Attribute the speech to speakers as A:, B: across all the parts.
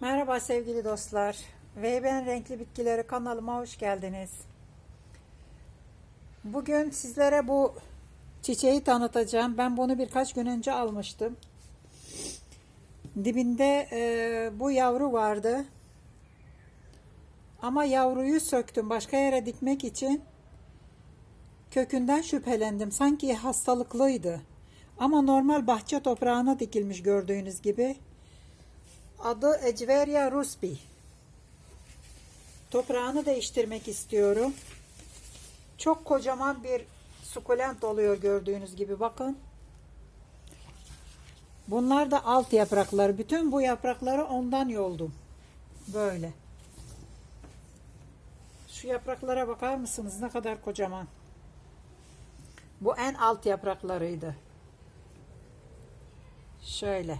A: Merhaba sevgili dostlar. Ve ben Renkli Bitkileri kanalıma hoş geldiniz. Bugün sizlere bu çiçeği tanıtacağım. Ben bunu birkaç gün önce almıştım. Dibinde e, bu yavru vardı. Ama yavruyu söktüm başka yere dikmek için. Kökünden şüphelendim. Sanki hastalıklıydı. Ama normal bahçe toprağına dikilmiş gördüğünüz gibi. Adı Ecveria rusbi. Toprağını değiştirmek istiyorum. Çok kocaman bir sukulent oluyor gördüğünüz gibi bakın. Bunlar da alt yaprakları. Bütün bu yaprakları ondan yoldum. Böyle. Şu yapraklara bakar mısınız? Ne kadar kocaman. Bu en alt yapraklarıydı. Şöyle.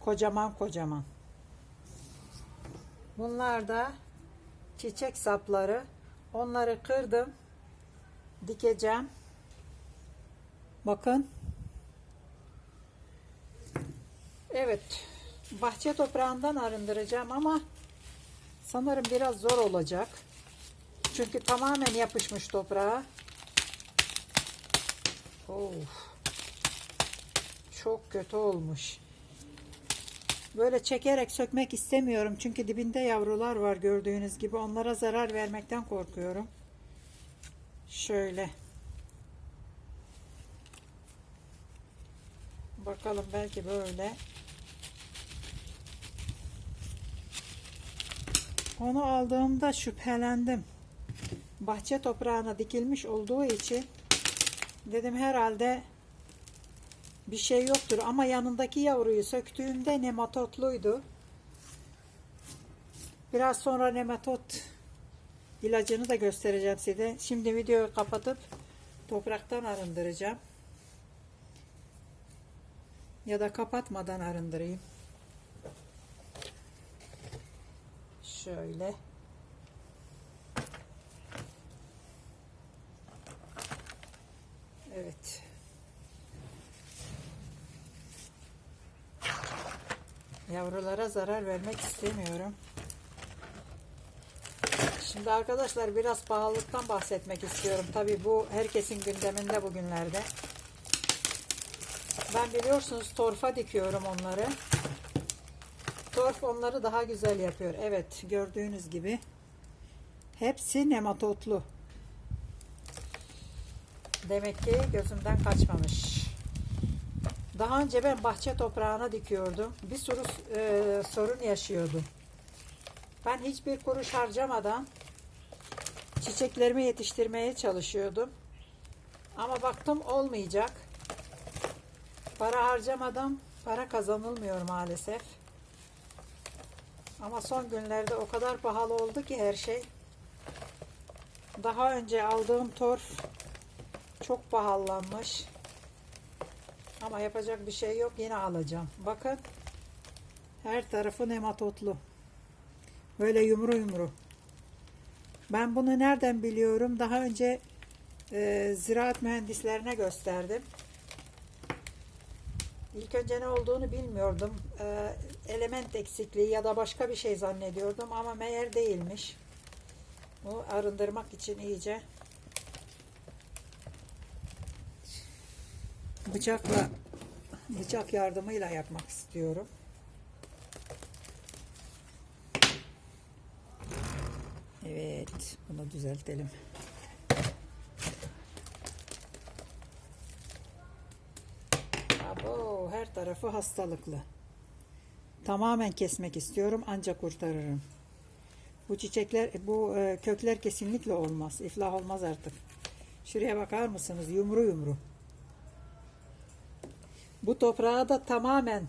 A: Kocaman kocaman. Bunlar da çiçek sapları. Onları kırdım. Dikeceğim. Bakın. Evet. Bahçe toprağından arındıracağım ama sanırım biraz zor olacak. Çünkü tamamen yapışmış toprağa. Of. Çok kötü olmuş. Böyle çekerek sökmek istemiyorum. Çünkü dibinde yavrular var gördüğünüz gibi. Onlara zarar vermekten korkuyorum. Şöyle. Bakalım belki böyle. Onu aldığımda şüphelendim. Bahçe toprağına dikilmiş olduğu için dedim herhalde bir şey yoktur ama yanındaki yavruyu söktüğümde nematotluydu. Biraz sonra nematot ilacını da göstereceğim size. Şimdi videoyu kapatıp topraktan arındıracağım. Ya da kapatmadan arındırayım. Şöyle. Evet. Yavrulara zarar vermek istemiyorum. Şimdi arkadaşlar biraz pahalılıktan bahsetmek istiyorum. Tabi bu herkesin gündeminde bugünlerde. Ben biliyorsunuz torfa dikiyorum onları. Torf onları daha güzel yapıyor. Evet gördüğünüz gibi. Hepsi nematotlu. Demek ki gözümden kaçmamış. Daha önce ben bahçe toprağına dikiyordum. Bir sürü e, sorun yaşıyordum. Ben hiçbir kuruş harcamadan çiçeklerimi yetiştirmeye çalışıyordum. Ama baktım olmayacak. Para harcamadan para kazanılmıyor maalesef. Ama son günlerde o kadar pahalı oldu ki her şey. Daha önce aldığım torf çok pahalanmış. Ama yapacak bir şey yok. Yine alacağım. Bakın. Her tarafı nematotlu. Böyle yumru yumru. Ben bunu nereden biliyorum? Daha önce e, ziraat mühendislerine gösterdim. İlk önce ne olduğunu bilmiyordum. E, element eksikliği ya da başka bir şey zannediyordum ama meğer değilmiş. Bu arındırmak için iyice bıçakla bıçak yardımıyla yapmak istiyorum. Evet, bunu düzeltelim. Abo, her tarafı hastalıklı. Tamamen kesmek istiyorum ancak kurtarırım. Bu çiçekler, bu e, kökler kesinlikle olmaz. İflah olmaz artık. Şuraya bakar mısınız? Yumru yumru. Bu toprağı da tamamen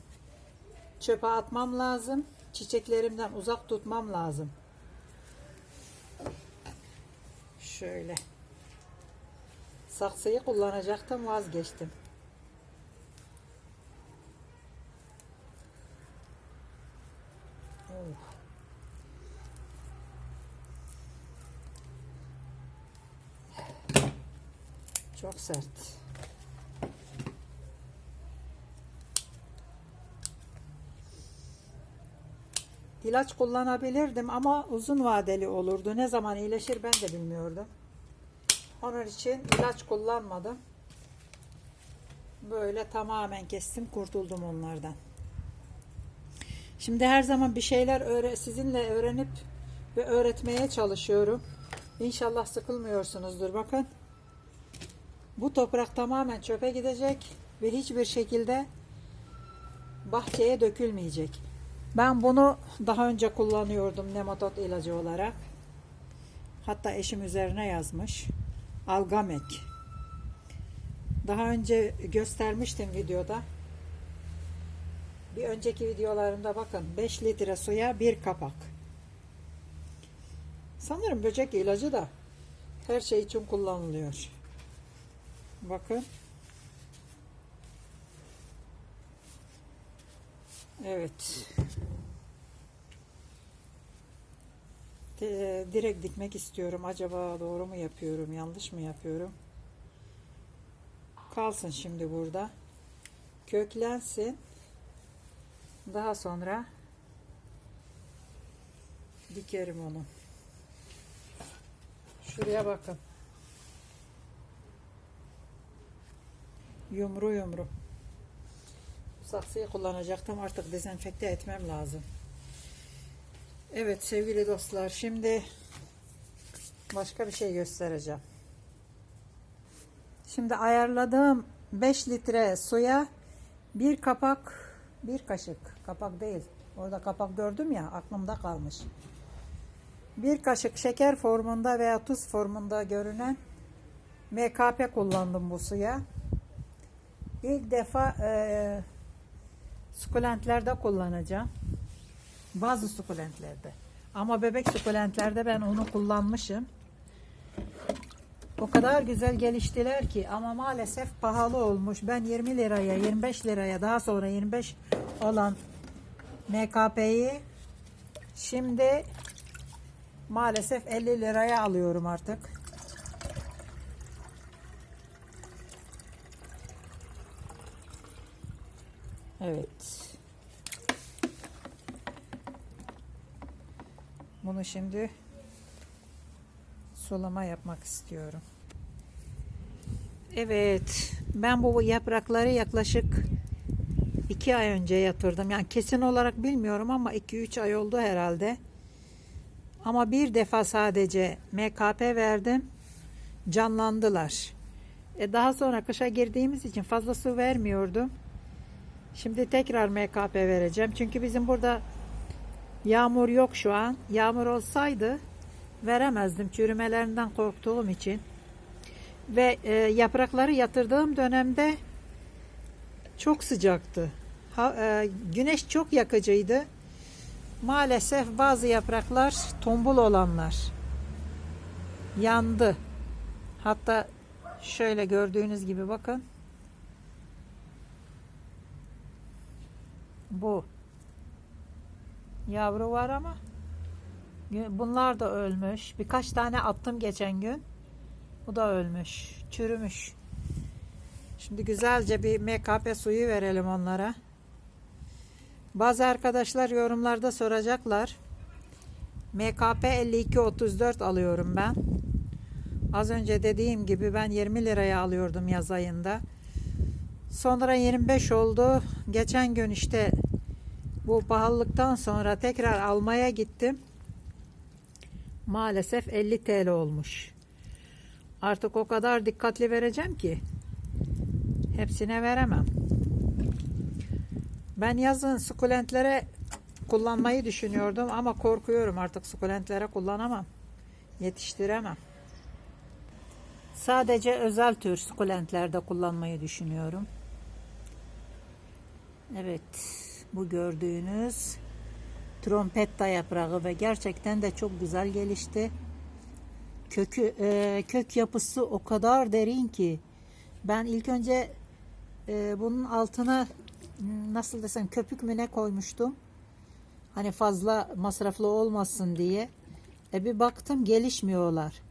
A: çöpe atmam lazım. Çiçeklerimden uzak tutmam lazım. Şöyle. Saksıyı kullanacaktım vazgeçtim. Oh. Çok sert. İlaç kullanabilirdim ama uzun vadeli olurdu. Ne zaman iyileşir ben de bilmiyordum. Onun için ilaç kullanmadım. Böyle tamamen kestim, kurtuldum onlardan. Şimdi her zaman bir şeyler öğre sizinle öğrenip ve öğretmeye çalışıyorum. İnşallah sıkılmıyorsunuzdur. Bakın. Bu toprak tamamen çöpe gidecek ve hiçbir şekilde bahçeye dökülmeyecek. Ben bunu daha önce kullanıyordum nematot ilacı olarak. Hatta eşim üzerine yazmış. Algamek. Daha önce göstermiştim videoda. Bir önceki videolarımda bakın 5 litre suya bir kapak. Sanırım böcek ilacı da her şey için kullanılıyor. Bakın. Evet. Di- Direkt dikmek istiyorum. Acaba doğru mu yapıyorum, yanlış mı yapıyorum? Kalsın şimdi burada. Köklensin. Daha sonra dikerim onu. Şuraya bakın. Yumru yumru. Saksıyı kullanacaktım. Artık dezenfekte etmem lazım. Evet sevgili dostlar. Şimdi başka bir şey göstereceğim. Şimdi ayarladığım 5 litre suya bir kapak bir kaşık kapak değil. Orada kapak gördüm ya aklımda kalmış. Bir kaşık şeker formunda veya tuz formunda görünen MKP kullandım bu suya. İlk defa e, sukulentlerde kullanacağım. Bazı sukulentlerde. Ama bebek sukulentlerde ben onu kullanmışım. O kadar güzel geliştiler ki ama maalesef pahalı olmuş. Ben 20 liraya, 25 liraya daha sonra 25 olan MKP'yi şimdi maalesef 50 liraya alıyorum artık. Evet. Bunu şimdi sulama yapmak istiyorum. Evet, ben bu yaprakları yaklaşık iki ay önce yatırdım. Yani kesin olarak bilmiyorum ama 2-3 ay oldu herhalde. Ama bir defa sadece MKP verdim. Canlandılar. E daha sonra kışa girdiğimiz için fazla su vermiyordum. Şimdi tekrar MKP vereceğim. Çünkü bizim burada yağmur yok şu an. Yağmur olsaydı veremezdim çürümelerinden korktuğum için. Ve e, yaprakları yatırdığım dönemde çok sıcaktı. Ha, e, güneş çok yakıcıydı. Maalesef bazı yapraklar tombul olanlar yandı. Hatta şöyle gördüğünüz gibi bakın. Bu yavru var ama bunlar da ölmüş. Birkaç tane attım geçen gün. Bu da ölmüş, çürümüş. Şimdi güzelce bir MKP suyu verelim onlara. Bazı arkadaşlar yorumlarda soracaklar. MKP 5234 alıyorum ben. Az önce dediğim gibi ben 20 liraya alıyordum yaz ayında. Sonra 25 oldu. Geçen gün işte bu pahalılıktan sonra tekrar almaya gittim. Maalesef 50 TL olmuş. Artık o kadar dikkatli vereceğim ki hepsine veremem. Ben yazın sukulentlere kullanmayı düşünüyordum ama korkuyorum artık sukulentlere kullanamam. Yetiştiremem. Sadece özel tür sukulentlerde kullanmayı düşünüyorum. Evet, bu gördüğünüz trompetta yaprağı ve gerçekten de çok güzel gelişti. Kökü e, kök yapısı o kadar derin ki ben ilk önce e, bunun altına nasıl desem köpük mü ne koymuştum. Hani fazla masraflı olmasın diye. E bir baktım gelişmiyorlar.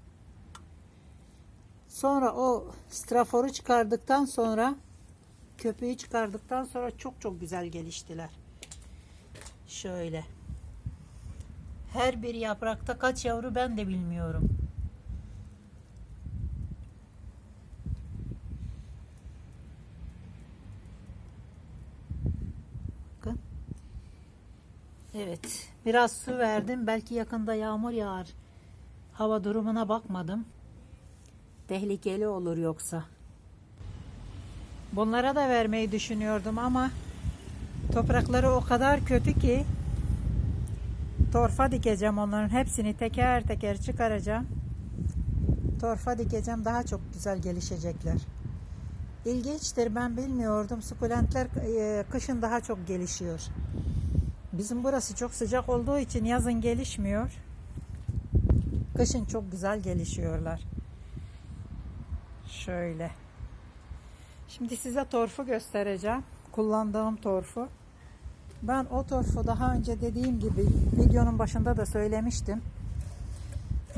A: Sonra o straforu çıkardıktan sonra köpüğü çıkardıktan sonra çok çok güzel geliştiler. Şöyle.
B: Her bir yaprakta kaç yavru ben de bilmiyorum. Bakın. Evet. Biraz su verdim. Belki yakında yağmur yağar. Hava durumuna bakmadım. Tehlikeli olur yoksa. Bunlara da vermeyi düşünüyordum ama toprakları o kadar kötü ki torfa dikeceğim onların hepsini teker teker çıkaracağım. Torfa dikeceğim daha çok güzel gelişecekler. İlginçtir ben bilmiyordum. Sukulentler e, kışın daha çok gelişiyor. Bizim burası çok sıcak olduğu için yazın gelişmiyor. Kışın çok güzel gelişiyorlar. Şöyle. Şimdi size torfu göstereceğim. Kullandığım torfu. Ben o torfu daha önce dediğim gibi videonun başında da söylemiştim.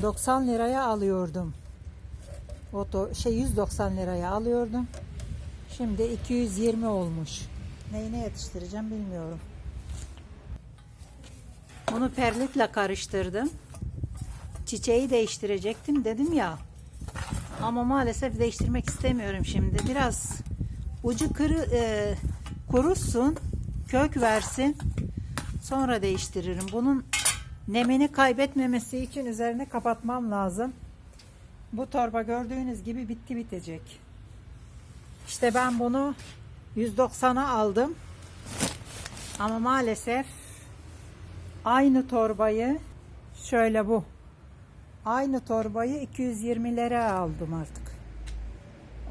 B: 90 liraya alıyordum. O to- şey 190 liraya alıyordum. Şimdi 220 olmuş. Neyine yetiştireceğim bilmiyorum. Bunu perlitle karıştırdım. Çiçeği değiştirecektim dedim ya. Ama maalesef değiştirmek istemiyorum şimdi. Biraz ucu kırı, e, kurusun, kök versin. Sonra değiştiririm. Bunun nemini kaybetmemesi için üzerine kapatmam lazım. Bu torba gördüğünüz gibi bitti bitecek. İşte ben bunu 190'a aldım. Ama maalesef aynı torbayı şöyle bu Aynı torbayı 220'lere aldım artık.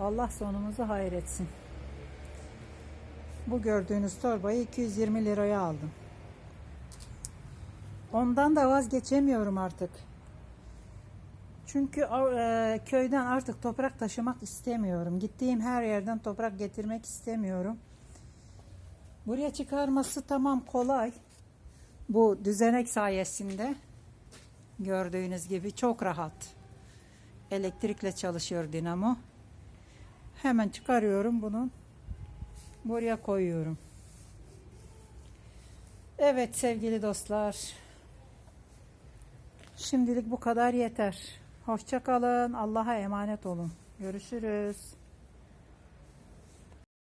B: Allah sonumuzu hayretsin. Bu gördüğünüz torbayı 220 liraya aldım. Ondan da vazgeçemiyorum artık. Çünkü e, köyden artık toprak taşımak istemiyorum. Gittiğim her yerden toprak getirmek istemiyorum. Buraya çıkarması tamam kolay. Bu düzenek sayesinde. Gördüğünüz gibi çok rahat. Elektrikle çalışıyor dinamo. Hemen çıkarıyorum bunu. Buraya koyuyorum. Evet sevgili dostlar. Şimdilik bu kadar yeter. Hoşça kalın. Allah'a emanet olun. Görüşürüz.